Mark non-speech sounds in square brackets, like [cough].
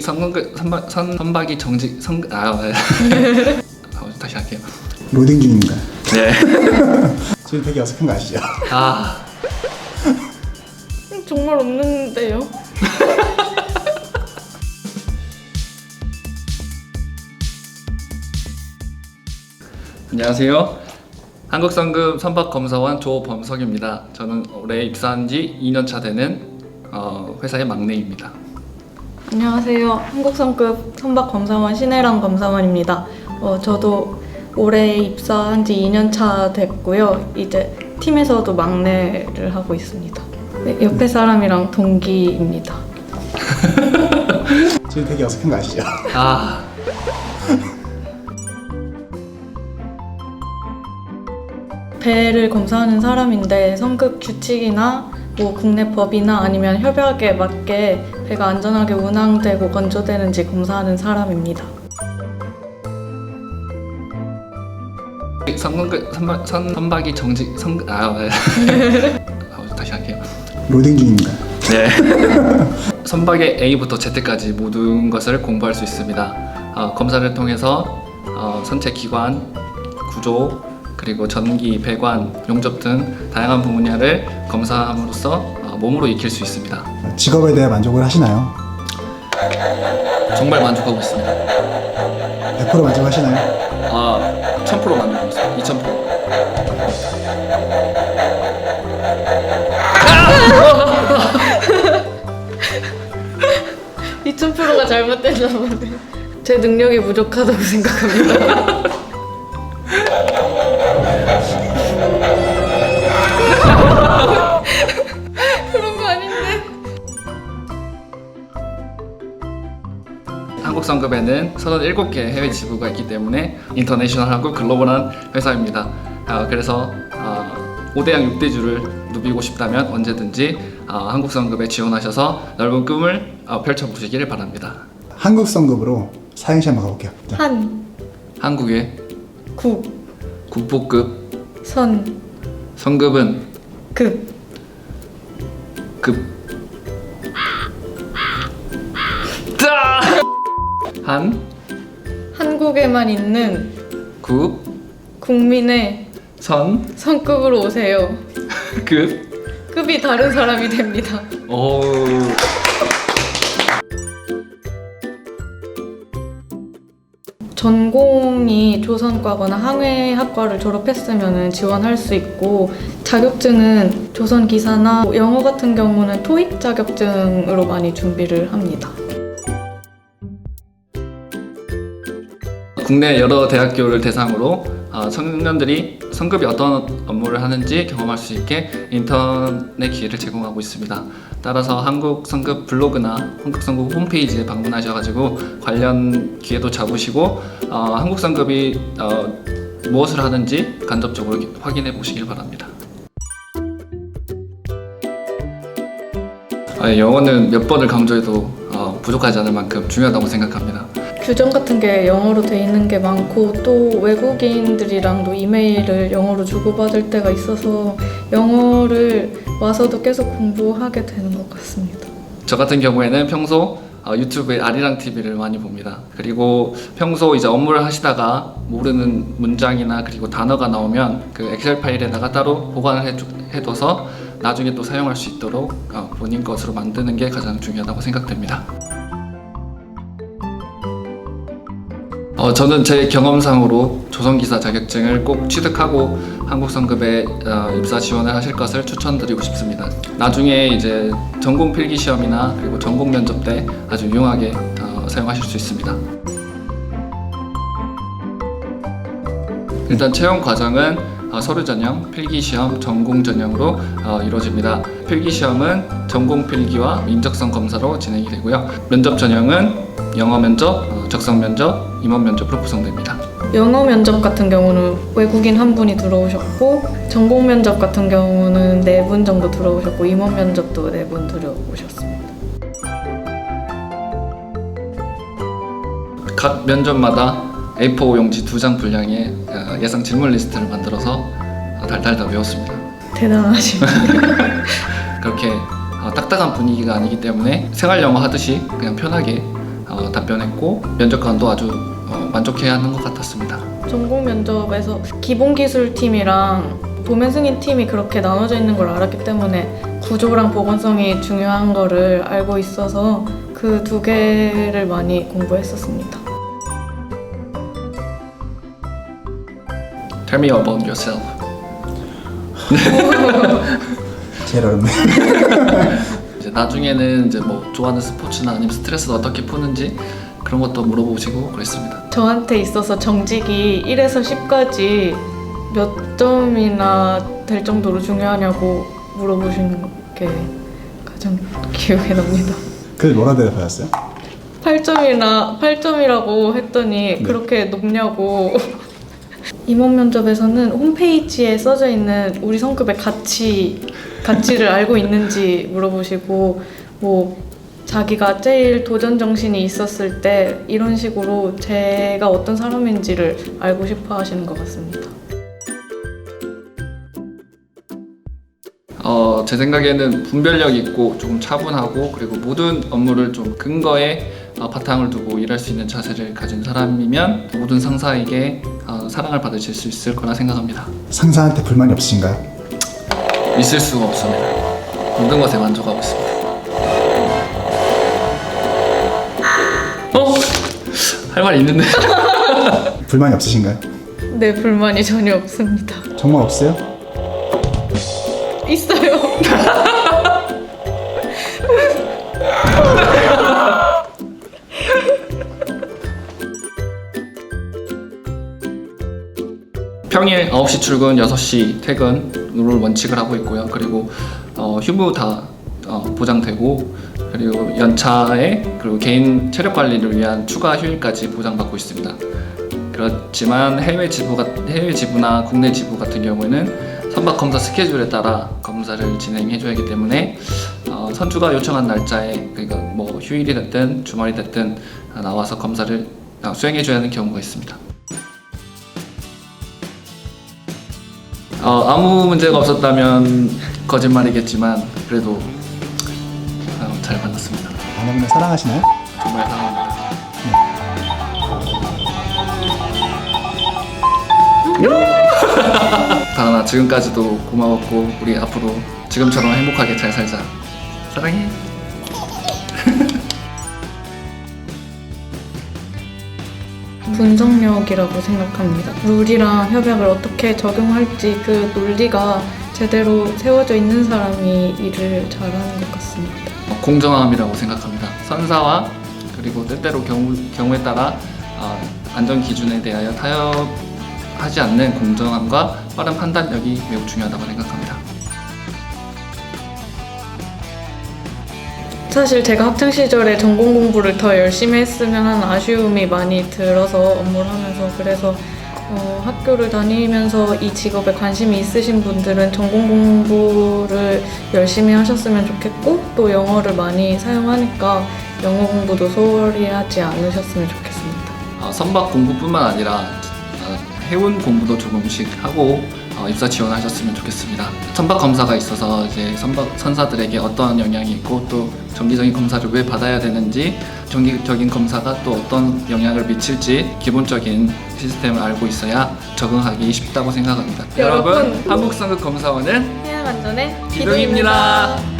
선거 선박 선 선박이 정직 선아 네. [laughs] 어, 다시 할게요. 로딩 중입니다. 네. [laughs] 지금 되게 어색한 거 아시죠? 아 음, [laughs] 정말 없는데요? 안녕하세요. 한국성급 선박검사원 조범석입니다. 저는 올해 입사한 지 2년 차 되는 어, 회사의 막내입니다. 안녕하세요. 한국성급 선박 검사원 신혜랑 검사원입니다. 어, 저도 올해 입사한 지 2년 차 됐고요. 이제 팀에서도 막내를 하고 있습니다. 네, 옆에 사람이랑 동기입니다. [laughs] 지금 되게 어색한 거 아시죠? 아 배를 검사하는 사람인데 성급 규칙이나 뭐 국내 법이나 아니면 협약에 맞게 배가 안전하게 운항되고 건조되는지 검사하는 사람입니다. 선박 선 선박이 정직 선 아 네. 어, 다시 할게요. 로딩 중입니다. 네. [laughs] 선박의 A부터 Z까지 모든 것을 공부할 수 있습니다. 어, 검사를 통해서 어, 선체 기관, 구조, 그리고 전기, 배관, 용접 등 다양한 분야를 검사함으로써 어, 몸으로 익힐 수 있습니다. 직업에 대해 만족을 하시나요? 정말 만족하고 있습니다. 100% 만족하시나요? 아, 1000% 만족하고 있습니다. 2000%. 이 2000%가 잘못됐나 보네. 제 능력이 부족하다고 생각합니다. [laughs] 한국 성급에는 37개 해외 지부가 있기 때문에 인터내셔널하고 글로벌한 회사입니다. 아, 그래서 아, 5대양 6대주를 누비고 싶다면 언제든지 아, 한국 성급에 지원하셔서 넓은 꿈을 아, 펼쳐보시기를 바랍니다. 한국 성급으로 사행시 한번 가볼게요. 자, 한, 한국의 국, 국보급. 선, 성급은? 급, 급 한, 한국에만 있는 국, 국민의 선, 성급으로 오세요. [laughs] 급, 급이 다른 사람이 됩니다. 오. 전공이 조선과거나 항해학과를 졸업했으면 지원할 수 있고 자격증은 조선 기사나 영어 같은 경우는 토익 자격증으로 많이 준비를 합니다. 국내 여러 대학교를 대상으로 어, 청년들이 성급이 어떤 업무를 하는지 경험할 수 있게 인턴의 기회를 제공하고 있습니다. 따라서 한국 성급 블로그나 한국 성급 홈페이지에 방문하셔가지고 관련 기회도 잡으시고 어, 한국 성급이 어, 무엇을 하는지 간접적으로 확인해 보시길 바랍니다. 아, 영어는 몇 번을 강조해도 어, 부족하지 않을 만큼 중요하다고 생각합니다. 규정 같은 게 영어로 돼 있는 게 많고 또 외국인들이랑도 이메일을 영어로 주고받을 때가 있어서 영어를 와서도 계속 공부하게 되는 것 같습니다. 저 같은 경우에는 평소 어, 유튜브에 아리랑 TV를 많이 봅니다. 그리고 평소 이제 업무를 하시다가 모르는 문장이나 그리고 단어가 나오면 그 엑셀 파일에다가 따로 보관을 해둬서 나중에 또 사용할 수 있도록 어, 본인 것으로 만드는 게 가장 중요하다고 생각됩니다. 어, 저는 제 경험상으로 조선기사 자격증을 꼭 취득하고 한국 성급에 어, 입사 지원을 하실 것을 추천드리고 싶습니다. 나중에 이제 전공 필기 시험이나 그리고 전공 면접 때 아주 유용하게 어, 사용하실 수 있습니다. 일단 채용 과정은 어, 서류 전형, 필기 시험, 전공 전형으로 어, 이루어집니다. 필기 시험은 전공 필기와 인적성 검사로 진행이 되고요. 면접 전형은 영어 면접, 어, 적성 면접, 임원 면접으로 구성됩니다. 영어 면접 같은 경우는 외국인 한 분이 들어오셨고 전공 면접 같은 경우는 네 분 정도 들어오셨고 임원 면접도 네 분 들어오셨습니다. 각 면접마다 A4 용지 두 장 분량의 어, 예상 질문 리스트를 만들어서 어, 달달 다 외웠습니다. 대단하십니다. [laughs] 그렇게 어, 딱딱한 분위기가 아니기 때문에 생활 영어 하듯이 그냥 편하게 어, 어, 답변했고 면접관도 아주 어, 만족해하는 것 같았습니다. 전공 면접에서 기본 기술 팀이랑 도면 승인 팀이 그렇게 나눠져 있는 걸 알았기 때문에 구조랑 보건성이 중요한 거를 알고 있어서 그 두 개를 많이 공부했었습니다. Tell me about yourself. [laughs] 제일 어렵네. [laughs] 이제 나중에는 이제 뭐 좋아하는 스포츠나 아니면 스트레스를 어떻게 푸는지 그런 것도 물어보시고 그랬습니다. 저한테 있어서 정직이 1에서 10까지 몇 점이나 될 정도로 중요하냐고 물어보시는 게 가장 기억에 납니다. 그 뭐라 대답하셨어요? 8점이나 8점이라고 했더니 네. 그렇게 높냐고 [laughs] 임원 면접에서는 홈페이지에 써져 있는 우리 성급의 가치 가치를 알고 있는지 물어보시고 뭐 자기가 제일 도전 정신이 있었을 때 이런 식으로 제가 어떤 사람인지를 알고 싶어 하시는 것 같습니다. 어, 제 생각에는 분별력 있고 조금 차분하고 그리고 모든 업무를 좀 근거에 어, 바탕을 두고 일할 수 있는 자세를 가진 사람이면 모든 상사에게 어, 사랑을 받으실 수 있을 거라 생각합니다. 상사한테 불만이 없으신가요? 있을 수가 없습니다. 모든 것에 만족하고 있습니다. 할 말 있는데. [laughs] 불만이 없으신가요? 네, 불만이 전혀 없습니다. 정말 없어요? 있어요. [laughs] 평일 9시 출근, 6시 퇴근을 원칙을 하고 있고요. 그리고 어, 휴무 다 어, 보장되고 그리고 연차에 그리고 개인 체력 관리를 위한 추가 휴일까지 보장받고 있습니다. 그렇지만 해외 지부가 해외 지부나 국내 지부 같은 경우에는 선박 검사 스케줄에 따라 검사를 진행해줘야 하기 때문에 어, 선주가 요청한 날짜에 그러니까 뭐 휴일이 됐든 주말이 됐든 나와서 검사를 어, 수행해줘야 하는 경우가 있습니다. 어, 아무 문제가 없었다면 거짓말이겠지만 그래도 어, 잘 만났습니다. 아내분을 사랑하시나요? 정말 사랑합니다. [laughs] 다나 지금까지도 고마웠고 우리 앞으로 지금처럼 행복하게 잘 살자. 사랑해. [laughs] 분석력이라고 생각합니다. 룰이랑 협약을 어떻게 적용할지 그 논리가 제대로 세워져 있는 사람이 일을 잘하는 것 같습니다. 어, 공정함이라고 생각합니다. 선사와 그리고 때때로 경우, 경우에 따라 어, 안전 기준에 대하여 타협하지 않는 공정함과 빠른 판단력이 매우 중요하다고 생각합니다. 사실 제가 학창 시절에 전공 공부를 더 열심히 했으면 하는 아쉬움이 많이 들어서 업무를 하면서 그래서 어, 학교를 다니면서 이 직업에 관심이 있으신 분들은 전공 공부를 열심히 하셨으면 좋겠고 또 영어를 많이 사용하니까 영어 공부도 소홀히 하지 않으셨으면 좋겠습니다. 어, 선박 공부뿐만 아니라 어, 해운 공부도 조금씩 하고 어, 입사 지원하셨으면 좋겠습니다. 선박 검사가 있어서 이제 선박 선사들에게 어떤 영향이 있고 또 정기적인 검사를 왜 받아야 되는지 정기적인 검사가 또 어떤 영향을 미칠지 기본적인 시스템을 알고 있어야 적응하기 쉽다고 생각합니다. 여러분, 한국성급 검사원은 해양 안전의 기둥입니다.